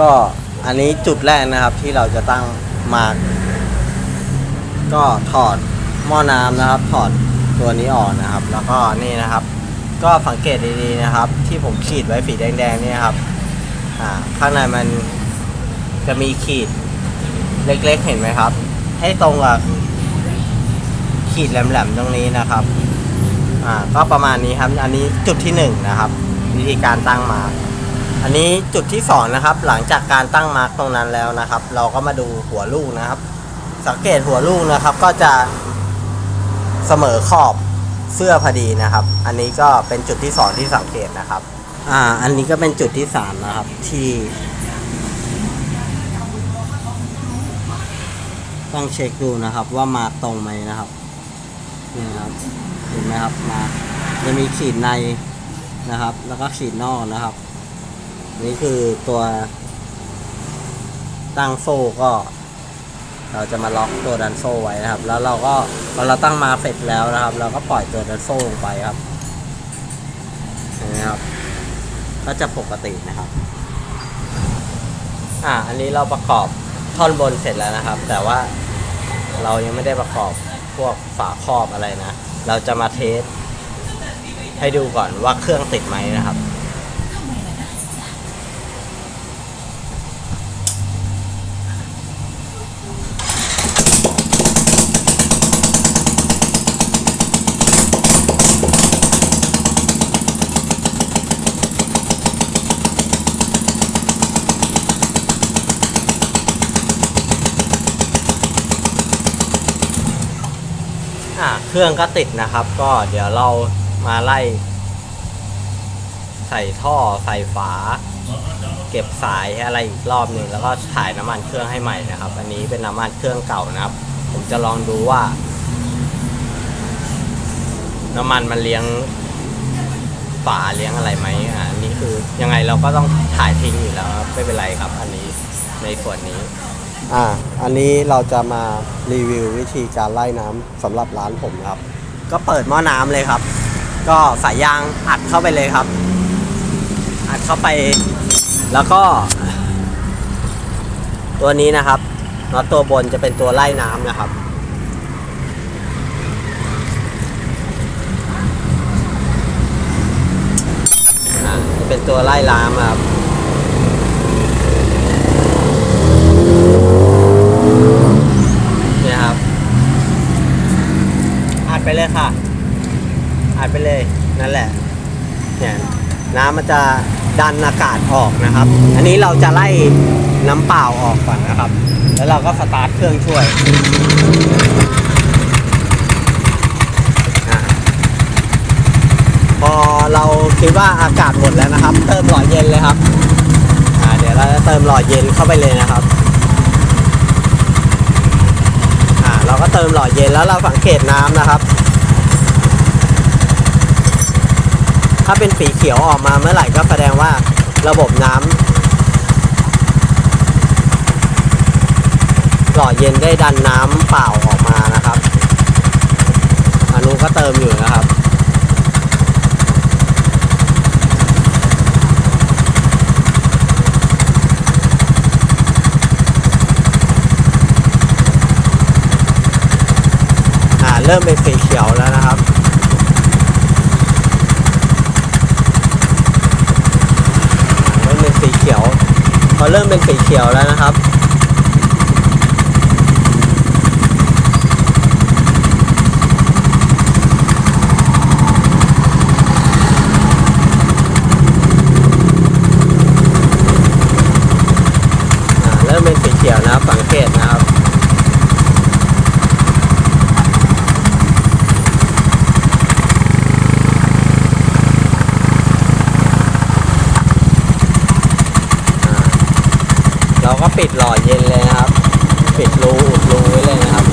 ก็อันนี้จุดแรกนะครับที่เราจะตั้งมาร์กก็ถอดหม้อน้ำนะครับ ถอดตัวนี้ออกนะครับ แล้วก็นี่นะครับ ก็สังเกตดีๆนะครับ ที่ผมขีดไว้สีแดงๆนี่ครับอ่าข้างในมันจะมีขีดเล็กๆเห็นไหมครับ ให้ตรงกับขีดแหลมๆตรงนี้นะครับอ่าก็ประมาณนี้ครับ อันนี้จุดที่หนึ่งนะครับ วิธีการตั้งมา อันนี้จุดที่สองนะครับหลังจากการตั้งมาร์กตรงนั้นแล้วนะครับ เราก็มาดูหัวลูกนะครับ สังเกตหัวลูกนะครับก็จะเสมอขอบเสื้อพอดีนะครับ อันนี้ก็เป็นจุดที่สองที่สังเกตนะครับ อ่า อันนี้ก็เป็นจุดที่สามนะครับที่ ต้องเช็คดูนะครับว่ามาร์กตรงไหมนะครับนี่นะครับเห็นไหมครับมาร์กจะมีขีดในนะครับ แล้วก็ขีดนอกนะครับ นี่คือตัวตั้งโซ่ก็ เราจะมาล็อกตัวดันโซ่ไว้นะครับ แล้วเราก็พอเราตั้งมาเสร็จแล้วนะครับ เราก็ปล่อยตัวดันโซ่ลงไปครับนไหมครับ ก็จะปกตินะครับ อ่า อันนี้เราประกอบท่อนบนเสร็จแล้วนะครับ แต่ว่าเรายังไม่ได้ประกอบพวกฝาครอบอะไรนะ เราจะมาเทสให้ดูก่อนว่าเครื่องติดไหมนะครับ อ่าเครื่องก็ติดนะครับ ก็เดี๋ยวเรามาไล่ ใส่ท่อใส่ฝา เก็บสายอะไรอีกรอบหนึ่งแล้วก็ถ่ายน้ำมันเครื่องให้ใหม่นะครับ อันนี้เป็นน้ำมันเครื่องเก่านะครับ ผมจะลองดูว่า น้ำมันมันเลี้ยงฝาเลี้ยงอะไรไหมอ่าอันนี้คือยังไงเราก็ต้องถ่ายทิ้งอยู่แล้วครับไม่เป็นไรครับ อันนี้ในส่วนนี้ อ่าอันนี้เราจะมารีวิววิธีการไล่น้ำสำหรับร้านผมครับ ก็เปิดหม้อน้ำเลยครับ ก็สายยางอัดเข้าไปเลยครับ อัดเข้าไป แล้วก็ ตัวนี้นะครับน็อตตัวบนจะเป็นตัวไล่น้ำนะครับอ่าจะเป็นตัวไล่น้ำครับ เนี่ยครับอัดไป เลยค่ะ อัดไปเลยนั่นแหละ เนี่ยน้ำมันจะดันอากาศออกนะครับ อันนี้เราจะไล่น้ำเปล่าออกก่อนนะครับ แล้วเราก็สตาร์ทเครื่องช่วยอพอเราคิดว่าอากาศหมดแล้วนะครับ เติมหล่อเย็นเลยครับอ่าเดี๋ยวเราจะเติมหล่อเย็นเข้าไปเลยนะครับ อ่า เติมหล่อเย็นแล้วเราสังเกตน้ำนะครับ ถ้าเป็นสีเขียวออกมาเมื่อไหร่ก็แสดงว่าระบบน้ำหล่อเย็นได้ดันน้ำเปล่าออกมานะครับอนุก็เติมอยู่นะครับ อ่าเริ่มเป็นสีเขียวแล้วนะครับ เริ่มเป็นสีเขียว พอเริ่มเป็นสีเขียวแล้วนะครับเริ่มเป็นสีเขียวนะครับสังเกตนะครับ อ่าเราก็ ปิดหล่อเย็นเลยนะครับ ปิดรูอุดรูไว้เลยนะครับ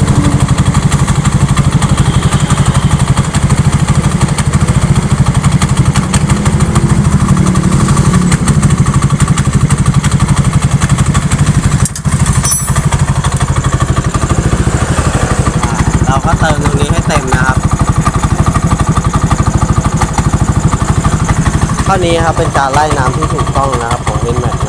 เราก็เติมตรงนี้ให้เต็มนะครับข้อนี้ครับเป็นการไล่น้ำที่ถูกต้องนะครับของเล่นแม